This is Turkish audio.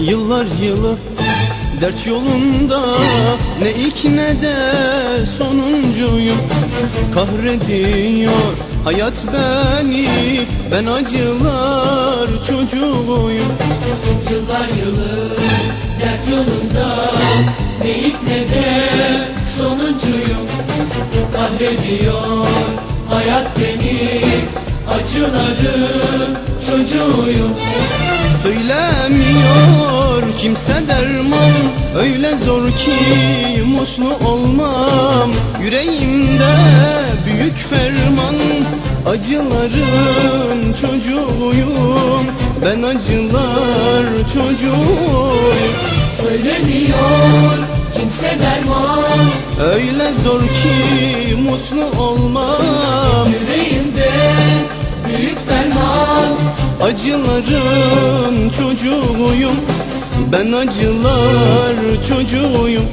Yıllar yılı dert yolunda Ne ilk ne de sonuncuyum. Kahrediyor hayat beni Ben acılar çocuğuyum. Yıllar yılı dert yolunda Ne ilk ne de sonuncuyum. Kahrediyor hayat beni Acıların çocuğuyum. Söylemiyor kimse derman Öyle zor ki mutlu olmam. Yüreğimde büyük ferman Acıların çocuğuyum. Ben acılar çocuğuyum. Söylemiyor kimse derman. Öyle zor ki mutlu olmam. Yüreğimde büyük ferman. Acıların çocuğuyum Ben acılar çocuğuyum